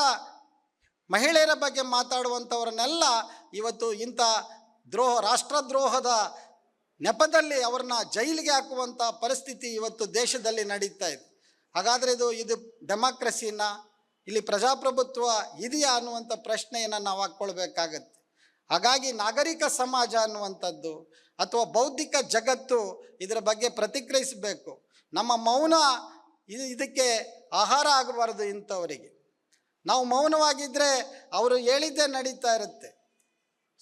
ಮಹಿಳೆಯರ ಬಗ್ಗೆ ಮಾತಾಡುವಂಥವ್ರನ್ನೆಲ್ಲ ಇವತ್ತು ಇಂಥ ದ್ರೋಹ, ರಾಷ್ಟ್ರದ್ರೋಹದ ನೆಪದಲ್ಲಿ ಅವ್ರನ್ನ ಜೈಲಿಗೆ ಹಾಕುವಂಥ ಪರಿಸ್ಥಿತಿ ಇವತ್ತು ದೇಶದಲ್ಲಿ ನಡೀತಾ ಇದೆ. ಹಾಗಾದರೆ ಇದು ಇದು ಡೆಮಾಕ್ರಸಿನ, ಇಲ್ಲಿ ಪ್ರಜಾಪ್ರಭುತ್ವ ಇದೆಯಾ ಅನ್ನುವಂಥ ಪ್ರಶ್ನೆಯನ್ನು ನಾವು ಹಾಕ್ಕೊಳ್ಬೇಕಾಗತ್ತೆ. ಹಾಗಾಗಿ ನಾಗರಿಕ ಸಮಾಜ ಅನ್ನುವಂಥದ್ದು ಅಥವಾ ಬೌದ್ಧಿಕ ಜಗತ್ತು ಇದರ ಬಗ್ಗೆ ಪ್ರತಿಕ್ರಿಯಿಸಬೇಕು. ನಮ್ಮ ಮೌನ ಇದು ಇದಕ್ಕೆ ಆಹಾರ ಆಗಬಾರ್ದು ಇಂಥವರಿಗೆ. ನಾವು ಮೌನವಾಗಿದ್ದರೆ ಅವರು ಹೇಳಿದ್ದೇ ನಡೀತಾ ಇರುತ್ತೆ.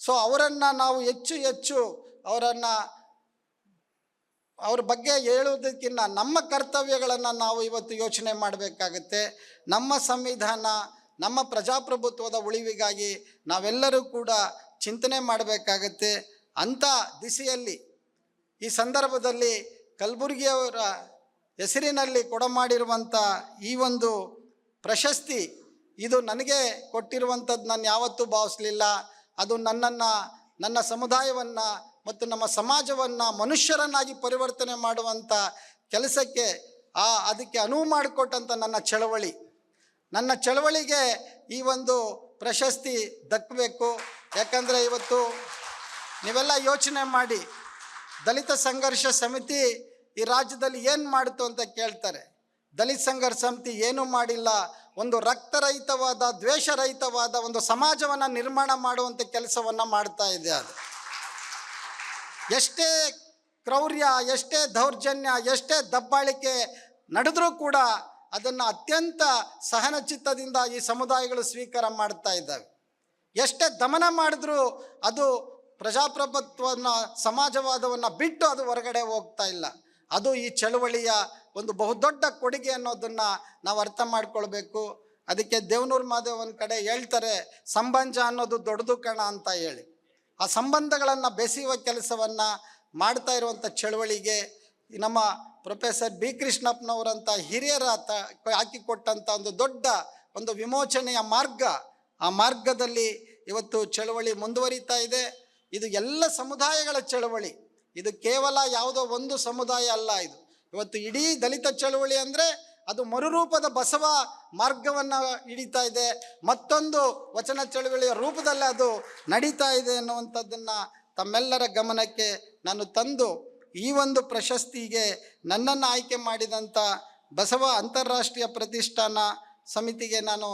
ಸೊ ಅವರನ್ನು ನಾವು ಹೆಚ್ಚು ಹೆಚ್ಚು ಅವರನ್ನು ಅವ್ರ ಬಗ್ಗೆ ಹೇಳುವುದಕ್ಕಿಂತ ನಮ್ಮ ಕರ್ತವ್ಯಗಳನ್ನು ನಾವು ಇವತ್ತು ಯೋಚನೆ ಮಾಡಬೇಕಾಗತ್ತೆ. ನಮ್ಮ ಸಂವಿಧಾನ, ನಮ್ಮ ಪ್ರಜಾಪ್ರಭುತ್ವದ ಉಳಿವಿಗಾಗಿ ನಾವೆಲ್ಲರೂ ಕೂಡ ಚಿಂತನೆ ಮಾಡಬೇಕಾಗತ್ತೆ. ಅಂಥ ದಿಸೆಯಲ್ಲಿ ಈ ಸಂದರ್ಭದಲ್ಲಿ ಕಲಬುರಗಿಯವರ ಹೆಸರಿನಲ್ಲಿ ಕೊಡಮಾಡಿರುವಂಥ ಈ ಒಂದು ಪ್ರಶಸ್ತಿ, ಇದು ನನಗೆ ಕೊಟ್ಟಿರುವಂಥದ್ದು ನಾನು ಯಾವತ್ತೂ ಭಾವಿಸಲಿಲ್ಲ. ಅದು ನನ್ನನ್ನು, ನನ್ನ ಸಮುದಾಯವನ್ನು ಮತ್ತು ನಮ್ಮ ಸಮಾಜವನ್ನು ಮನುಷ್ಯರನ್ನಾಗಿ ಪರಿವರ್ತನೆ ಮಾಡುವಂಥ ಕೆಲಸಕ್ಕೆ ಆ, ಅದಕ್ಕೆ ಅನುವು ಮಾಡಿಕೊಟ್ಟಂಥ ನನ್ನ ಚಳವಳಿ. ನನ್ನ ಚಳವಳಿಗೆ ಈ ಒಂದು ಪ್ರಶಸ್ತಿ ದಕ್ಕಬೇಕು. ಯಾಕಂದರೆ ಇವತ್ತು ನೀವೆಲ್ಲ ಯೋಚನೆ ಮಾಡಿ, ದಲಿತ ಸಂಘರ್ಷ ಸಮಿತಿ ಈ ರಾಜ್ಯದಲ್ಲಿ ಏನು ಮಾಡಿತು ಅಂತ ಕೇಳ್ತಾರೆ. ದಲಿತ ಸಂಘರ್ಷ ಸಮಿತಿ ಏನೂ ಮಾಡಿಲ್ಲ, ಒಂದು ರಕ್ತರಹಿತವಾದ, ದ್ವೇಷರಹಿತವಾದ ಒಂದು ಸಮಾಜವನ್ನು ನಿರ್ಮಾಣ ಮಾಡುವಂಥ ಕೆಲಸವನ್ನು ಮಾಡ್ತಾ ಇದೆ ಅದು. ಎಷ್ಟೇ ಕ್ರೌರ್ಯ, ಎಷ್ಟೇ ದೌರ್ಜನ್ಯ, ಎಷ್ಟೇ ದಬ್ಬಾಳಿಕೆ ನಡೆದರೂ ಕೂಡ ಅದನ್ನು ಅತ್ಯಂತ ಸಹನಚಿತ್ತದಿಂದ ಈ ಸಮುದಾಯಗಳು ಸ್ವೀಕಾರ ಮಾಡ್ತಾ ಇದ್ದಾವೆ. ಎಷ್ಟೇ ದಮನ ಮಾಡಿದ್ರೂ ಅದು ಪ್ರಜಾಪ್ರಭುತ್ವವನ್ನು ಸಮಾಜವಾದವನ್ನು ಬಿಟ್ಟು ಅದು ಹೊರಗಡೆ ಹೋಗ್ತಾ ಇಲ್ಲ. ಅದು ಈ ಚಳುವಳಿಯ ಒಂದು ಬಹುದೊಡ್ಡ ಕೊಡುಗೆ ಅನ್ನೋದನ್ನು ನಾವು ಅರ್ಥ ಮಾಡ್ಕೊಳ್ಬೇಕು. ಅದಕ್ಕೆ ದೇವನೂರು ಮಾದೇವ್ ಒಂದು ಕಡೆ ಹೇಳ್ತಾರೆ ಸಂಬಂಧ ಅನ್ನೋದು ದೊಡ್ಡದು ಕಣ ಅಂತ ಹೇಳಿ. ಆ ಸಂಬಂಧಗಳನ್ನು ಬೆಸೆಯುವ ಕೆಲಸವನ್ನು ಮಾಡ್ತಾ ಇರುವಂಥ ಚಳವಳಿಗೆ ನಮ್ಮ ಪ್ರೊಫೆಸರ್ ಬಿ ಕೃಷ್ಣಪ್ಪನವರಂಥ ಹಿರಿಯರ ತ ಹಾಕಿಕೊಟ್ಟಂಥ ಒಂದು ದೊಡ್ಡ ಒಂದು ವಿಮೋಚನೆಯ ಮಾರ್ಗ, ಆ ಮಾರ್ಗದಲ್ಲಿ ಇವತ್ತು ಚಳವಳಿ ಮುಂದುವರಿತಾ ಇದೆ. ಇದು ಎಲ್ಲ ಸಮುದಾಯಗಳ ಚಳವಳಿ. ಇದು ಕೇವಲ ಯಾವುದೋ ಒಂದು ಸಮುದಾಯ ಅಲ್ಲ ಇದು. ಇವತ್ತು ಇಡೀ ದಲಿತ ಚಳವಳಿ ಅಂದರೆ ಅದು ಮರುರೂಪದ ಬಸವ ಮಾರ್ಗವನ್ನು ಹಿಡಿತಾ ಇದೆ. ಮತ್ತೊಂದು ವಚನ ಚಳುವಳಿಯ ರೂಪದಲ್ಲಿ ಅದು ನಡೀತಾ ಇದೆ ಅನ್ನುವಂಥದ್ದನ್ನು ತಮ್ಮೆಲ್ಲರ ಗಮನಕ್ಕೆ ನಾನು ತಂದು ಈ ಒಂದು ಪ್ರಶಸ್ತಿಗೆ ನನ್ನನ್ನು ಆಯ್ಕೆ ಮಾಡಿದಂಥ ಬಸವ ಅಂತಾರಾಷ್ಟ್ರೀಯ ಪ್ರತಿಷ್ಠಾನ ಸಮಿತಿಗೆ ನಾನು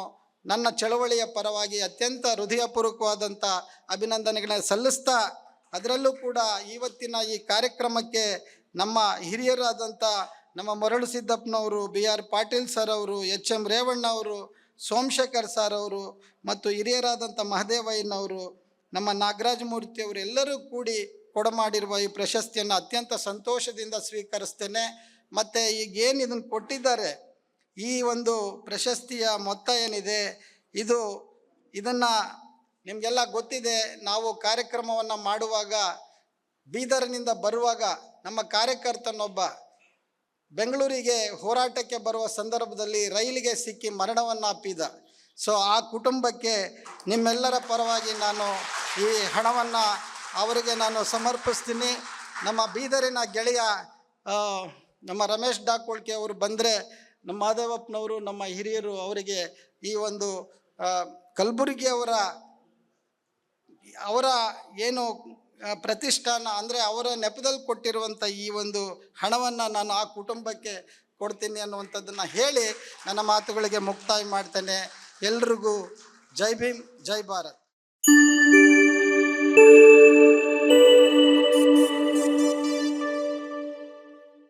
ನನ್ನ ಚಳವಳಿಯ ಪರವಾಗಿ ಅತ್ಯಂತ ಹೃದಯಪೂರ್ವಕವಾದಂಥ ಅಭಿನಂದನೆಗಳನ್ನ ಸಲ್ಲಿಸ್ತಾ ಅದರಲ್ಲೂ ಕೂಡ ಇವತ್ತಿನ ಈ ಕಾರ್ಯಕ್ರಮಕ್ಕೆ ನಮ್ಮ ಹಿರಿಯರಾದಂಥ ನಮ್ಮ ಮರಳು ಸಿದ್ದಪ್ಪನವರು, ಬಿ ಆರ್ ಪಾಟೀಲ್ ಸರ್ ಅವರು ಎಚ್ ಎಂ ರೇವಣ್ಣ ಅವರು ಸೋಮಶೇಖರ್ ಸರ್ ಅವರು ಮತ್ತು ಹಿರಿಯರಾದಂಥ ಮಹದೇವಯ್ಯನವರು, ನಮ್ಮ ನಾಗರಾಜ ಮೂರ್ತಿ ಅವರು ಎಲ್ಲರೂ ಕೂಡಿ ಕೊಡಮಾಡಿರುವ ಈ ಪ್ರಶಸ್ತಿಯನ್ನು ಅತ್ಯಂತ ಸಂತೋಷದಿಂದ ಸ್ವೀಕರಿಸ್ತೇನೆ. ಮತ್ತು ಈಗ ಏನು ಇದನ್ನು ಕೊಟ್ಟಿದ್ದಾರೆ? ಈ ಒಂದು ಪ್ರಶಸ್ತಿಯ ಮೊತ್ತ ಏನಿದೆ? ಇದು, ಇದನ್ನು ನಿಮಗೆಲ್ಲ ಗೊತ್ತಿದೆ, ನಾವು ಕಾರ್ಯಕ್ರಮವನ್ನು ಮಾಡುವಾಗ ಬೀದರ್ನಿಂದ ಬರುವಾಗ ನಮ್ಮ ಕಾರ್ಯಕರ್ತನೊಬ್ಬ ಬೆಂಗಳೂರಿಗೆ ಹೋರಾಟಕ್ಕೆ ಬರುವ ಸಂದರ್ಭದಲ್ಲಿ ರೈಲಿಗೆ ಸಿಕ್ಕಿ ಮರಣವನ್ನು ಅಪ್ಪಿದ ಸೊ ಆ ಕುಟುಂಬಕ್ಕೆ ನಿಮ್ಮೆಲ್ಲರ ಪರವಾಗಿ ನಾನು ಈ ಹಣವನ್ನು ಅವರಿಗೆ ನಾನು ಸಮರ್ಪಿಸ್ತೀನಿ. ನಮ್ಮ ಬೀದರಿನ ಗೆಳೆಯ ನಮ್ಮ ರಮೇಶ್ ಡಾಕೋಳ್ಕೆ ಅವರು ಬಂದರೆ ನಮ್ಮ ಮಾಧವಪ್ಪನವರು ನಮ್ಮ ಹಿರಿಯರು ಅವರಿಗೆ ಈ ಒಂದು ಕಲಬುರಗಿಯವರ ಅವರ ಏನು ಪ್ರತಿಷ್ಠಾನ ಅಂದರೆ ಅವರ ನೆಪದಲ್ಲಿ ಕೊಟ್ಟಿರುವಂಥ ಈ ಒಂದು ಹಣವನ್ನು ನಾನು ಆ ಕುಟುಂಬಕ್ಕೆ ಕೊಡ್ತೀನಿ ಅನ್ನುವಂಥದ್ದನ್ನು ಹೇಳಿ ನನ್ನ ಮಾತುಗಳಿಗೆ ಮುಕ್ತಾಯ ಮಾಡ್ತೇನೆ. ಎಲ್ರಿಗೂ ಜೈ ಭೀಮ್, ಜೈ ಭಾರತ್.